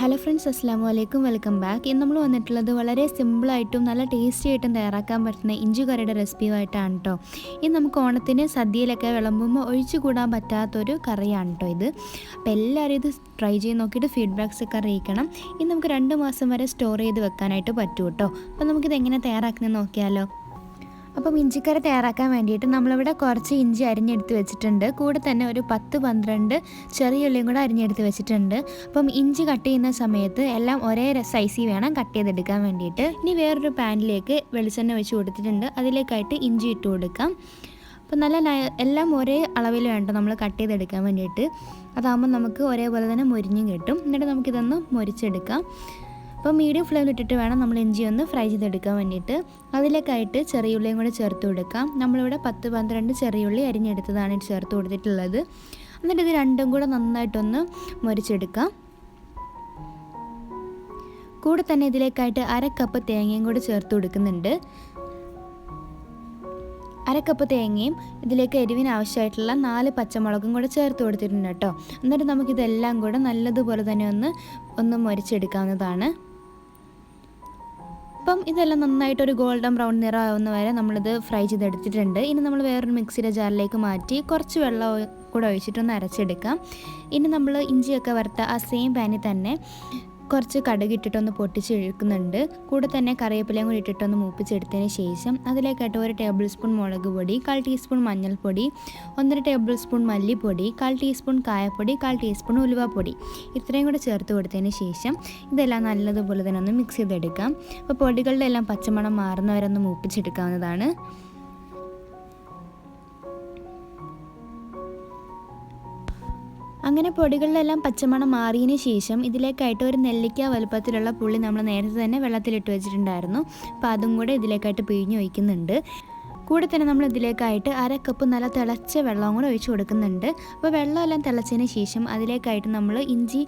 Hello friends അസ്സാം വലൈക്കും welcome back ഇന്ന് നമ്മൾ വന്നിട്ടുള്ളത് വളരെ സിമ്പിളായിട്ടും നല്ല ടേസ്റ്റി ആയിട്ടും തയ്യാറാക്കാൻ പറ്റുന്ന ഇഞ്ചി കറിയുടെ റെസിപ്പിയുമായിട്ടാണ് കേട്ടോ ഇത് നമുക്ക് ഓണത്തിന് സദ്യയിലൊക്കെ വിളമ്പുമ്പോൾ ഒഴിച്ചുകൂടാൻ പറ്റാത്തൊരു കറിയാണ് കേട്ടോ ഇത്. അപ്പോൾ എല്ലാവരും ഇത് ട്രൈ ചെയ്ത് നോക്കിയിട്ട് ഫീഡ്ബാക്സ് ഒക്കെ അറിയിക്കണം. ഇത് നമുക്ക് രണ്ട് മാസം വരെ സ്റ്റോർ ചെയ്ത് വെക്കാനായിട്ട് പറ്റും കേട്ടോ അപ്പോൾ നമുക്കിത് എങ്ങനെ തയ്യാറാക്കുന്നത് നോക്കിയാലോ. അപ്പം ഇഞ്ചിക്കറി തയ്യാറാക്കാൻ വേണ്ടിയിട്ട് നമ്മളിവിടെ കുറച്ച് ഇഞ്ചി അരിഞ്ഞെടുത്ത് വെച്ചിട്ടുണ്ട്. കൂടെ തന്നെ ഒരു പത്ത് പന്ത്രണ്ട് ചെറിയ ഉള്ളിയും കൂടെ അരിഞ്ഞെടുത്ത് വെച്ചിട്ടുണ്ട്. അപ്പം ഇഞ്ചി കട്ട് ചെയ്യുന്ന സമയത്ത് എല്ലാം ഒരേ സൈസിൽ വേണം കട്ട് ചെയ്തെടുക്കാൻ വേണ്ടിയിട്ട്. ഇനി വേറൊരു പാനിലേക്ക് വെളിച്ചെണ്ണ വെച്ച് കൊടുത്തിട്ടുണ്ട്. അതിലേക്കായിട്ട് ഇഞ്ചി ഇട്ട് കൊടുക്കാം. അപ്പം നല്ല എല്ലാം ഒരേ അളവിൽ വേണ്ട നമ്മൾ കട്ട് ചെയ്തെടുക്കാൻ വേണ്ടിയിട്ട്. അതാകുമ്പോൾ നമുക്ക് ഒരേപോലെ തന്നെ മൊരിഞ്ഞും കിട്ടും. എന്നിട്ട് നമുക്കിതൊന്ന് മൊരിച്ചെടുക്കാം. അപ്പോൾ മീഡിയം ഫ്ലെയിമിൽ ഇട്ടിട്ട് വേണം നമ്മൾ ഇഞ്ചി ഒന്ന് ഫ്രൈ ചെയ്തെടുക്കാൻ വേണ്ടിയിട്ട്. അതിലേക്കായിട്ട് ചെറിയുള്ളിയും കൂടെ ചേർത്ത് കൊടുക്കാം. നമ്മളിവിടെ പത്ത് പന്ത്രണ്ട് ചെറിയുള്ളി അരിഞ്ഞെടുത്തതാണ് ചേർത്ത് കൊടുത്തിട്ടുള്ളത്. എന്നിട്ട് ഇത് രണ്ടും കൂടെ നന്നായിട്ടൊന്ന് മുരിച്ചെടുക്കാം. കൂടെ തന്നെ ഇതിലേക്കായിട്ട് അര കപ്പ് തേങ്ങയും കൂടെ ചേർത്ത് കൊടുക്കുന്നുണ്ട്. അരക്കപ്പ് കപ്പ് തേങ്ങയും ഇതിലേക്ക് എരിവിന് ആവശ്യമായിട്ടുള്ള നാല് പച്ചമുളകും കൂടെ ചേർത്ത് കൊടുത്തിട്ടുണ്ട് കേട്ടോ. എന്നിട്ട് നമുക്കിതെല്ലാം കൂടെ നല്ലതുപോലെ തന്നെ ഒന്ന് ഒന്ന് മുരിച്ചെടുക്കാവുന്നതാണ്. അപ്പം ഇതെല്ലാം നന്നായിട്ട് ഒരു ഗോൾഡൻ ബ്രൗൺ നിറമാവുന്ന വരെ നമ്മളിത് ഫ്രൈ ചെയ്തെടുത്തിട്ടുണ്ട്. ഇനി നമ്മൾ വേറൊരു മിക്സിയുടെ ജാറിലേക്ക് മാറ്റി കുറച്ച് വെള്ളം കൂടെ ഒഴിച്ചിട്ടൊന്ന് അരച്ചെടുക്കാം. ഇനി നമ്മൾ ഇഞ്ചിയൊക്കെ വറുത്ത ആ സെയിം പാനിൽ തന്നെ കുറച്ച് കടുക് ഇട്ടിട്ടൊന്ന് പൊട്ടിച്ച് ഇഴുക്കുന്നുണ്ട്. കൂടെ തന്നെ കറിവേപ്പിലയും കൂടി ഇട്ടിട്ടൊന്ന് മൂപ്പിച്ചെടുത്തതിന് ശേഷം അതിലേക്കായിട്ട് ഒരു ടേബിൾ സ്പൂൺ മുളക് പൊടി കാൽ ടീസ്പൂൺ മഞ്ഞൾപ്പൊടി ഒന്നര ടേബിൾ സ്പൂൺ മല്ലിപ്പൊടി കാൽ ടീസ്പൂൺ കായപ്പൊടി കാൽ ടീസ്പൂൺ ഉലുവാപ്പൊടി ഇത്രയും കൂടെ ചേർത്ത് കൊടുത്തതിന് ശേഷം ഇതെല്ലാം നല്ലതുപോലെ തന്നെ ഒന്ന് മിക്സ് ചെയ്തെടുക്കാം. അപ്പോൾ പൊടികളുടെ എല്ലാം പച്ചമണം മാറുന്നവരൊന്ന് മൂപ്പിച്ചെടുക്കാവുന്നതാണ്. അങ്ങനെ പൊടികളിലെല്ലാം പച്ചമണം മാറിയതിന് ശേഷം ഇതിലേക്കായിട്ട് ഒരു നെല്ലിക്ക വലുപ്പത്തിലുള്ള പുളി നമ്മൾ നേരത്തെ തന്നെ വെള്ളത്തിലിട്ട് വെച്ചിട്ടുണ്ടായിരുന്നു. അപ്പോൾ അതും കൂടെ ഇതിലേക്കായിട്ട് പിഴിഞ്ഞ് ഒഴിക്കുന്നുണ്ട്. കൂടെ തന്നെ നമ്മൾ ഇതിലേക്കായിട്ട് അര കപ്പ് നല്ല തിളച്ച വെള്ളവും കൂടെ ഒഴിച്ച് കൊടുക്കുന്നുണ്ട്. അപ്പോൾ വെള്ളമെല്ലാം തിളച്ചതിന് ശേഷം അതിലേക്കായിട്ട് നമ്മൾ ഇഞ്ചി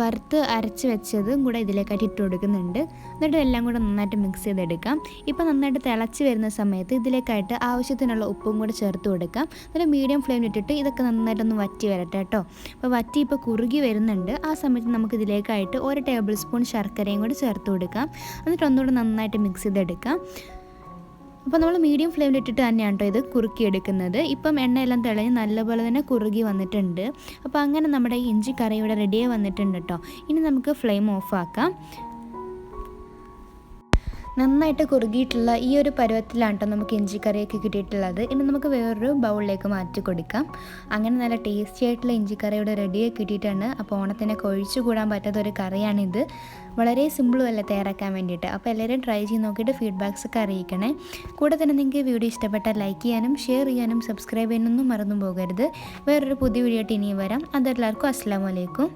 വറുത്ത് അരച്ച് വെച്ചതും കൂടെ ഇതിലേക്കായിട്ട് ഇട്ട് കൊടുക്കുന്നുണ്ട്. എന്നിട്ട് എല്ലാം കൂടെ നന്നായിട്ട് മിക്സ് ചെയ്തെടുക്കാം. ഇപ്പോൾ നന്നായിട്ട് തിളച്ച് വരുന്ന സമയത്ത് ഇതിലേക്കായിട്ട് ആവശ്യത്തിനുള്ള ഉപ്പും കൂടെ ചേർത്ത് കൊടുക്കാം. എന്നിട്ട് മീഡിയം ഫ്ലെയിമിൽ ഇട്ടിട്ട് ഇതൊക്കെ നന്നായിട്ടൊന്ന് വറ്റി വരട്ടെ കേട്ടോ. അപ്പോൾ വറ്റി ഇപ്പോൾ കുറുകി വരുന്നുണ്ട്. ആ സമയത്ത് നമുക്ക് ഇതിലേക്കായിട്ട് ഒരു ടേബിൾ സ്പൂൺ ശർക്കരയും കൂടി ചേർത്ത് കൊടുക്കാം. എന്നിട്ട് ഒന്നുകൂടെ നന്നായിട്ട് മിക്സ് ചെയ്തെടുക്കാം. അപ്പോൾ നമ്മൾ മീഡിയം ഫ്ലെയിമിൽ ഇട്ടിട്ട് തന്നെയാണ് കേട്ടോ ഇത് കുറുക്കിയെടുക്കുന്നത്. ഇപ്പം എണ്ണയെല്ലാം തിളഞ്ഞ് നല്ലപോലെ തന്നെ കുറുകി വന്നിട്ടുണ്ട്. അപ്പോൾ അങ്ങനെ നമ്മുടെ ഇഞ്ചി കറി ഇവിടെ റെഡിയായി വന്നിട്ടുണ്ട് കേട്ടോ ഇനി നമുക്ക് ഫ്ലെയിം ഓഫ് ആക്കാം. നന്നായിട്ട് കുറുകിയിട്ടുള്ള ഈ ഒരു പരുവത്തിലാണ് കേട്ടോ നമുക്ക് ഇഞ്ചി കറിയൊക്കെ കിട്ടിയിട്ടുള്ളത്. ഇനി നമുക്ക് വേറൊരു ബൗളിലേക്ക് മാറ്റി കൊടുക്കാം. അങ്ങനെ നല്ല ടേസ്റ്റി ആയിട്ടുള്ള ഇഞ്ചി കറി ഇവിടെ റെഡിയായി കിട്ടിയിട്ടാണ് അപ്പോൾ ഓണത്തിനെ ഒഴിച്ചു കൂടാൻ പറ്റാത്ത ഒരു കറിയാണിത്. വളരെ സിമ്പിളും അല്ല തയ്യാറാക്കാൻ വേണ്ടിയിട്ട്. അപ്പോൾ എല്ലാവരും ട്രൈ ചെയ്ത് നോക്കിയിട്ട് ഫീഡ്ബാക്സ് ഒക്കെ അറിയിക്കണേ. കൂടെ തന്നെ നിങ്ങൾക്ക് വീഡിയോ ഇഷ്ടപ്പെട്ടാൽ ലൈക്ക് ചെയ്യാനും ഷെയർ ചെയ്യാനും സബ്സ്ക്രൈബ് ചെയ്യാനൊന്നും മറന്നു പോകരുത്. വേറൊരു പുതിയ വീഡിയോ ആയിട്ട് ഇനിയും വരാം. അതെല്ലാവർക്കും അസ്സാം വലൈക്കും